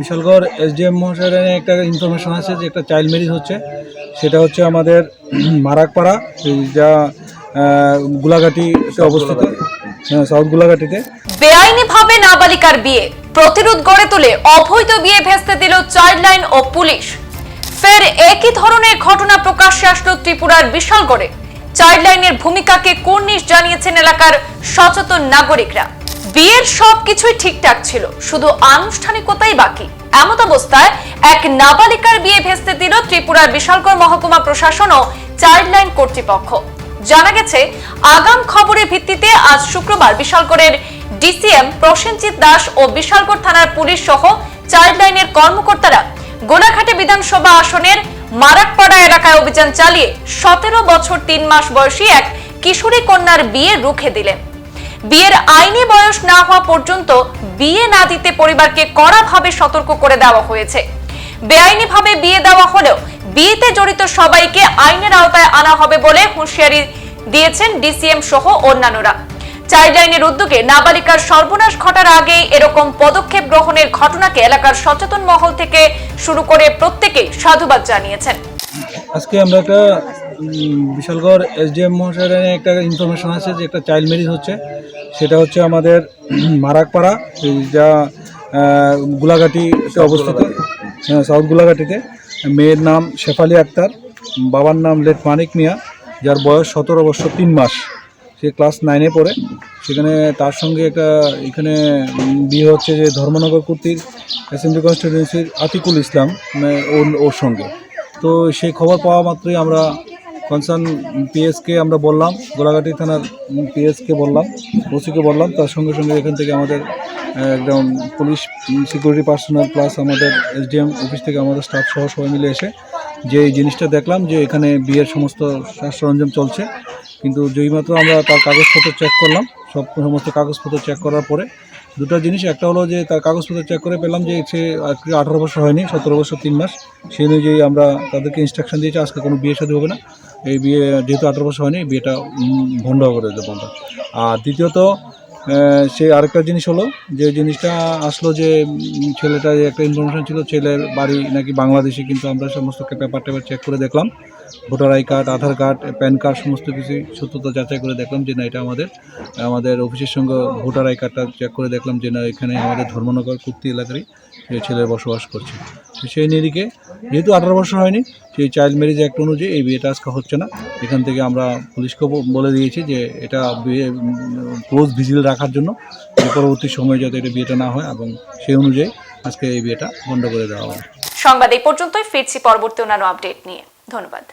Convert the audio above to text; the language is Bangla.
বিশালগড় এসডিএম মহাশয়ের একটা ইনফরমেশন আছে যে একটা চাইল্ড ম্যারেজ হচ্ছে। সেটা হচ্ছে আমাদের মারাকপাড়া যা আহ, গুলাঘাটিতে অবস্থিত। হ্যাঁ, সাউথ গুলাঘাটিতে। বেআইনিভাবে নাবালিকার বিয়ে প্রতিরোধ গড়ে তুলে অবৈধ বিয়ে ভেস্তে দিল চাইল্ড লাইন ও পুলিশ। ফের একই ধরনের ঘটনা প্রকাশ্যে আসলো ত্রিপুরার বিশালগড়ে। চাইল্ড লাইনের ভূমিকাকে কুর্নিশ জানিয়েছেন এলাকার সচেতন নাগরিকরা। বিয়ের সবকিছুই ঠিকঠাক ছিল, শুধু আনুষ্ঠানিকতাই বাকি। এমত অবস্থায় এক নাবালিকার বিয়ে ভেস্তে দিল ত্রিপুরার বিশালগড় মহকুমা প্রশাসন ও চাইল্ড লাইন কর্তৃপক্ষ। জানা গেছে, আগাম খবরের ভিত্তিতে আজ শুক্রবার বিশালগড়ের ডিসিএম প্রসেনজিৎ দাস ও বিশালগড় থানার পুলিশ সহ চাইল্ড লাইনের কর্মকর্তারা গোলাঘাটে বিধানসভা আসনের মারাকপাড়া এলাকায় অভিযান চালিয়ে সতেরো বছর তিন মাস বয়সী এক কিশোরী কন্যার বিয়ে রুখে দিলেন। বিয়ের আইনি বয়স না হওয়া পর্যন্ত বিয়ে না দিতে পরিবারকে কড়াভাবে সতর্ক করে দেওয়া হয়েছে। বেআইনিভাবে বিয়ে দেওয়া হলেও বিয়েতে জড়িত সবাইকে আইনের আওতায় আনা হবে বলে হুঁশিয়ারি দিয়েছেন ডিসিএম সহ অন্যান্যরা। চাইল্ড লাইনের উদ্যোগে নাবালিকার সর্বনাশ ঘটার আগেই এরকম পদক্ষেপ গ্রহণের ঘটনাকে এলাকার সচেতন মহল থেকে শুরু করে প্রত্যেকেই সাধুবাদ জানিয়েছেন। আজকে আমরা একটা বিশালগড় এসডিএম মহাশয়ের একটা ইনফরমেশন আছে যে একটা চাইল্ড ম্যারেজ হচ্ছে। সেটা হচ্ছে আমাদের মারাকপাড়া যা গুলাঘাটিতে অবস্থিত। হ্যাঁ, সাউথ গোলাঘাটিতে। মেয়ের নাম শেফালি আক্তার বাবার নাম লেট মানিক মিয়া যার বয়স সতেরো বছর তিন মাস। সে ক্লাস নাইনে পড়ে। সেখানে তার সঙ্গে একটা এখানে বিয়ে হচ্ছে যে ধর্মনগর কর্তৃক অ্যাসেম্বলি কনস্টিটিউন্সির আতিকুল ইসলাম মানে ওর ওর সঙ্গে। তো সেই খবর পাওয়া মাত্রই আমরা কনসার্ন পিএসকে আমরা বললাম, গোলাঘাটি থানার পিএসকে বললাম, ওসিকে বললাম। তার সঙ্গে সঙ্গে এখান থেকে আমাদের একদম পুলিশ সিকিউরিটি পার্সোনাল প্লাস আমাদের এসডিএম অফিস থেকে আমাদের স্টাফ সহ সবাই মিলে এসে যে জিনিসটা দেখলাম যে এখানে বিয়ের সমস্ত সরঞ্জাম চলছে। কিন্তু যেইমাত্র আমরা তার কাগজপত্র চেক করলাম সব সমস্ত কাগজপত্র চেক করার পরে দুটো জিনিস, একটা হলো যে তার কাগজপত্র চেক করে পেলাম যে সে আজকে আঠারো বছর হয়নি, সতেরো বছর তিন মাস। সেই অনুযায়ী আমরা তাদেরকে ইনস্ট্রাকশন দিয়েছি, আজকে কোনো বিয়ে সাথে হবে না। এই বিয়ে যেহেতু আঠারো বছর হয়নি বিয়েটা বন্ধ করে দেবো আর দ্বিতীয়ত আহ, সে আরেকটা জিনিস হলো যে জিনিসটা আসলো যে ছেলেটা একটা ইনফরমেশন ছিল ছেলের বাড়ি নাকি বাংলাদেশে কিন্তু আমরা সমস্ত পেপার টেপার চেক করে দেখলাম। Voter I card Aadhaar card PAN card সমস্ত কিছু সত্যতা যাচাই করে দেখলাম যে না এটা আমাদের আমাদের অফিসের সঙ্গে ভোটার আই কার্ডটা চেক করে দেখলাম যে না এখানে আমাদের ধর্মনগর কুর্তি এলাকারই যে ছেলে বসবাস করছে। সেই নিরিখে যেহেতু আঠারো বছর হয়নি সেই চাইল্ড ম্যারেজ অ্যাক্ট অনুযায়ী এই বিয়েটা আজকে হচ্ছে না। এখান থেকে আমরা পুলিশকেও বলে দিয়েছি যে এটা ক্লোজ ভিজিল রাখার জন্য পরবর্তী সময়ে যাতে এটা বিয়েটা না হয় এবং সেই অনুযায়ী আজকে এই বিয়েটা বন্ধ করে দেওয়া হবে। সংবাদ এই পর্যন্তই। ফিরছি পরবর্তী অন্যান্য আপডেট নিয়ে। ধন্যবাদ।